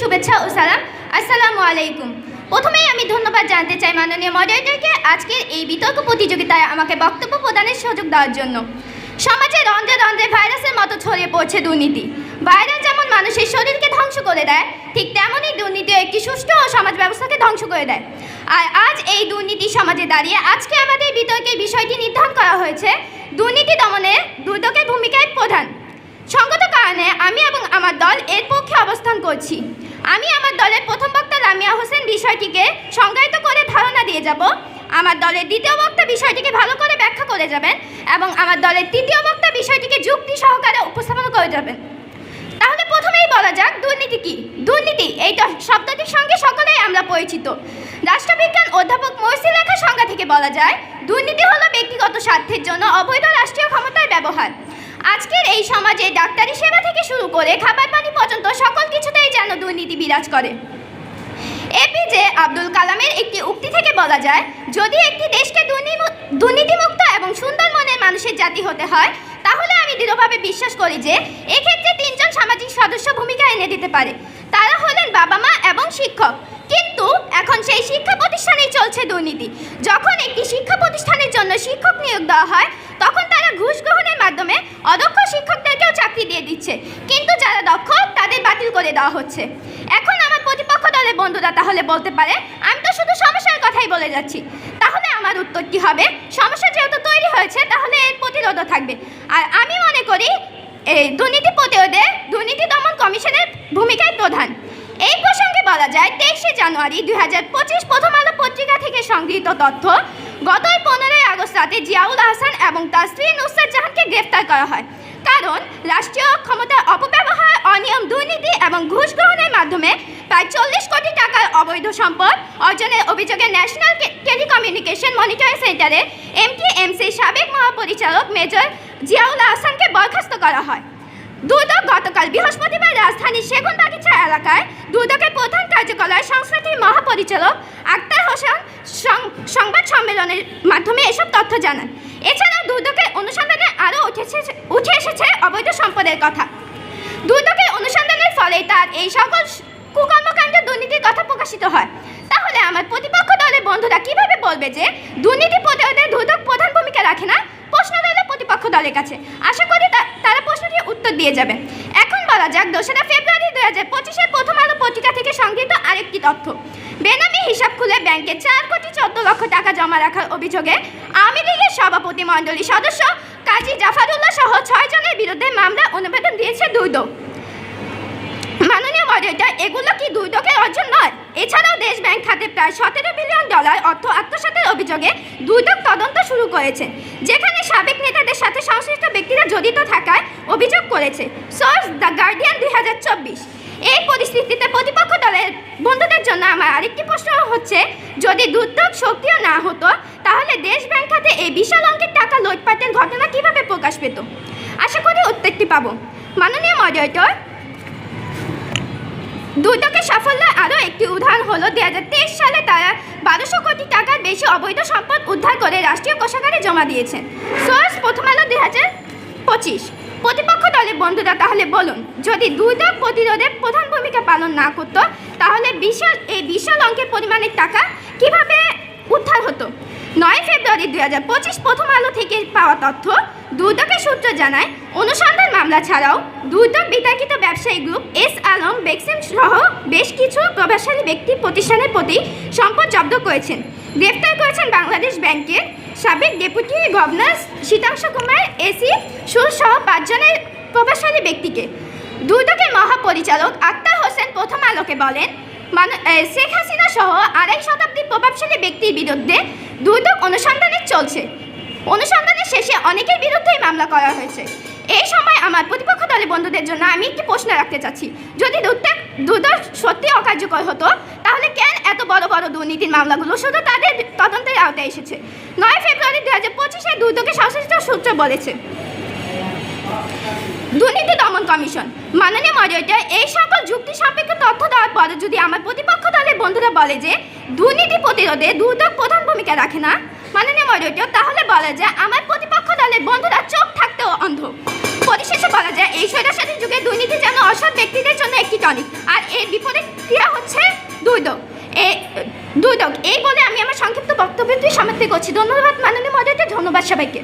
শুভেচ্ছা ও সালাম। আসসালামু আলাইকুম। প্রথমেই আমি ধন্যবাদ জানতে চাই মাননীয় মডারেটরকে আজকের এই বিতর্ক প্রতিযোগিতায় আমাকে বক্তব্য প্রদানের সুযোগ দেওয়ার জন্য। সমাজে রন্ধ্রে রন্ধ্রে ভাইরাসের মতো ছড়িয়ে পড়ছে দুর্নীতি। ভাইরাস যেমন মানুষের শরীরকে ধ্বংস করে দেয়, ঠিক তেমনই দুর্নীতি একটি সুষ্ঠু ও সমাজ ব্যবস্থাকে ধ্বংস করে দেয়। আর আজ এই দুর্নীতি সমাজে দাঁড়িয়ে আজকে আমাদের বিতর্কের বিষয়টি নির্ধারণ করা হয়েছে। দুর্নীতি দমনে দুদকের ভূমিকায় প্রধান। সঙ্গত কারণে আমি এবং আমার দল এর পক্ষে অবস্থান করছি। আমি আমার দলের প্রথম বক্তা রামিয়া হোসেন বিষয়টিকে সংজ্ঞায়িত করে ধারণা দিয়ে যাব। আমার দলের দ্বিতীয় বক্তা বিষয়টিকে ভালো করে ব্যাখ্যা করে যাবেন এবং আমার দলের তৃতীয় বক্তা বিষয়টিকে যুক্তি সহকারে উপস্থাপন করে যাবেন। তাহলে প্রথমেই বলা যাক দুর্নীতি কি? দুর্নীতি, এই শব্দটির সঙ্গে সকলেই আমরা পরিচিত। রাষ্ট্রবিজ্ঞান অধ্যাপক মহসি লেখা সংজ্ঞা থেকে বলা যায়, দুর্নীতি হলো ব্যক্তিগত স্বার্থের জন্য অবৈধ রাষ্ট্রীয় ক্ষমতার ব্যবহার। আজকের এই সমাজে ডাক্তারি সেবা থেকে শুরু করে খাবার পানি পর্যন্ত সকল কিছুতেই যেন বিরাজ করে। এপিজে আব্দুল কালামের একটি উক্তি থেকে বলা যায়, যদি একটি দেশকে দুর্নীতিমুক্ত এবং সুন্দর মনের মানুষের জাতি হতে হয়, তাহলে আমি দৃঢ়ভাবে বিশ্বাস করি যে, এক্ষেত্রে তিনজন সামাজিক সদস্য ভূমিকা এনে দিতে পারে। তারা হলেন বাবা মা এবং শিক্ষক। কিন্তু এখন সেই শিক্ষা প্রতিষ্ঠানেই চলছে দুর্নীতি। যখন একটি শিক্ষা প্রতিষ্ঠানের জন্য শিক্ষক নিয়োগ দেওয়া হয়, তখন তারা ঘুষ গ্রহণের মাধ্যমে অদক্ষ শিক্ষকদেরকেও চাকরি দিয়ে দিচ্ছে। কিন্তু যারা দক্ষ, তাদের বাতিল করে দেওয়া হচ্ছে। এখন দলের বন্ধুরা তাহলে বলতে পারে, আমি তো শুধু সমস্যার কথাই বলে যাচ্ছি। তাহলে আমার উত্তর কি হবে? সমস্যা যেহেতু তৈরি হয়েছে, তাহলে এর প্রতিরোধও থাকবে। আর আমি মনে করি, এই দুর্নীতি প্রতিরোধে দুর্নীতি দমন কমিশনের ভূমিকায় প্রধান। এই প্রসঙ্গে বলা যায়, তেইশে জানুয়ারি দুই হাজার পঁচিশ প্রথম আলো পত্রিকা থেকে সংগৃহীত তথ্য গত পনেরোই আগস্ট রাতে জিয়াউল আহসান এবং স্ত্রী নুসরাত জাহানকে গ্রেফতার করা হয়। কারণ, রাষ্ট্রীয় ক্ষমতার অপব্যবহার অনিয়ম দুর্নীতি এবং ঘুষ গ্রহণের মাধ্যমে প্রায় চল্লিশ কোটি টাকার অবৈধ সম্পদ অর্জনের অভিযোগে ন্যাশনাল টেলিকমিউনিকেশন মনিটরিং সেন্টারে এমটিএমসি সাবেক মহাপরিচালক মেজর জিয়াউল আহসানকে বরখাস্ত করা হয়। দুদক গতকাল বৃহস্পতিবার রাজধানীর সেগুনবাগিচা এলাকায় দুদকের প্রধান কার্যকলায় সংস্থাটির মহাপরিচালক আক্তার হোসেন সংবাদ সম্মেলনের মাধ্যমে এসব তথ্য জানান। এছাড়াও দুদকের অনুসন্ধানে আরও উঠেছে উঠে এসেছে অবৈধ সম্পদের কথা। অনুসন্ধানের এই সকল কুকর্মকাণ্ড দুর্নীতির কথা প্রকাশিত হয়। তাহলে আমার প্রতিপক্ষ দলের বন্ধুরা কীভাবে বলবে যে দুর্নীতি প্রতিরোধে দুদক প্রধান ভূমিকা রাখে না? প্রশ্ন রইল প্রতিপক্ষ দলের কাছে। আশা করি তারা প্রশ্নটির উত্তর দিয়ে যাবে। এখন বলা যাক, দোসরা ফেব্রুয়ারি দুই হাজার পঁচিশের প্রথম আলো পত্রিকা থেকে সংগৃহীত আরেকটি তথ্য। বেনামি হিসাব খুলে ব্যাংকে চার কোটি চোদ্দ লক্ষ টাকা জমা রাখার অভিযোগে আওয়ামী লীগের সভাপতি মণ্ডলী সদস্য কাজী জাফারুল্লাহ সহ ছয় জনের বিরুদ্ধে মামলা অনুবেদন দিয়েছে দুদক এগুলো কি দুদকের অর্জন নয়? এছাড়াও দেশ ব্যাংক খাতে প্রায় সতেরো বিলিয়ন ডলার অর্থ আত্মসাতের অভিযোগে দুদক তদন্ত শুরু করেছে, যেখানে সাবেক নেতাদের সাথে সংশ্লিষ্ট ব্যক্তিরা জড়িত থাকায় অভিযোগ করেছে। সোর্স দ্য গার্ডিয়ান দুই হাজার চব্বিশ। এই পরিস্থিতিতে প্রতিপক্ষ দলের বন্ধুদের জন্য আমার আরেকটি প্রশ্ন হচ্ছে, যদি দুদক সক্রিয় না হতো, তাহলে দেশ ব্যাংক খাতে এই বিশাল অঙ্কের টাকা লুটপাটের ঘটনা কীভাবে প্রকাশ পেত? আশা করি উত্তরটি পাবো। মাননীয় মডারেটর দুদকের সাফল্যের আরও একটি উদাহরণ হলো দু সালে তারা বারোশো কোটি টাকার বেশি অবৈধ সম্পদ উদ্ধার করে রাষ্ট্রীয় কোষাগারে জমা দিয়েছেন। সোর্স প্রথম আলো দু পঁচিশ। প্রতিপক্ষ দলের বন্ধুরা, তাহলে বলুন, যদি দুদক প্রতিরোধে প্রধান ভূমিকা পালন না করত, তাহলে বিশাল এই বিশাল অঙ্কের পরিমাণের টাকা কীভাবে উদ্ধার হতো? নয় ফেব্রুয়ারি দুই হাজার পঁচিশ প্রথম আলো থেকে পাওয়া তথ্য দুদকের সূত্র জানায়, অনুসন্ধান মামলা ছাড়াও দুদক বিতর্কিত ব্যবসায়ী গ্রুপ এস আলম বেক্সিম সহ বেশ কিছু প্রভাবশালী ব্যক্তি প্রতিষ্ঠানের প্রতি সম্পদ জব্দ করেছেন। গ্রেফতার করেছেন বাংলাদেশ ব্যাংকের সাবেক ডেপুটি গভর্নর শীতাংশ কুমার এসি সুর সহ পাঁচজনের প্রভাবশালী ব্যক্তিকে। দুদকের মহাপরিচালক আক্তার হোসেন প্রথম আলোকে বলেন শেখ হাসিনা সহ আড়াই শতাব্দীর প্রভাবশালী ব্যক্তির বিরুদ্ধে দুদক অনুসন্ধানে চলছে। অনুসন্ধানের শেষে অনেকের বিরুদ্ধেই মামলা করা হয়েছে। এই সময় আমার প্রতিপক্ষ দলের বন্ধুদের জন্য আমি একটি প্রশ্ন রাখতে চাচ্ছি। যদি দুদক দুদক সত্যি অকার্যকর হতো, তাহলে কেন এত বড় বড় দুর্নীতির মামলাগুলো? শুধু তাদের তদন্তের আওতায় এসেছে। নয় ফেব্রুয়ারি দু হাজার পঁচিশে দুদকের সংশ্লিষ্ট সূত্র বলেছে। দুর্নীতি দমন কমিশন, মাননীয় মডারেটর, এই সকল যুক্তি সাপেক্ষ তথ্য দেওয়ার পরে যদি আমার প্রতিপক্ষ দলের বন্ধুরা বলে যে দুর্নীতি প্রতিরোধে দুদক প্রধান ভূমিকা রাখে না? মাননীয় মডারেটর তাহলে বলা যায় আমার প্রতিপক্ষ দলের বন্ধুরা চোখ থাকতেও অন্ধ। পরিশেষে বলা যায়, এই স্বৈরাচারী যুগে দুর্নীতি যেন অসৎ ব্যক্তিদের জন্য একটি টনিক, আর এর বিপরীত ক্রিয়া হচ্ছে দুর্যোগ এ দুর্যোগ এই বলে আমি আমার সংক্ষিপ্ত বক্তব্যটি সমাপ্তি করছি। ধন্যবাদ মাননীয় মহোদয়কে ধন্যবাদ সবাইকে।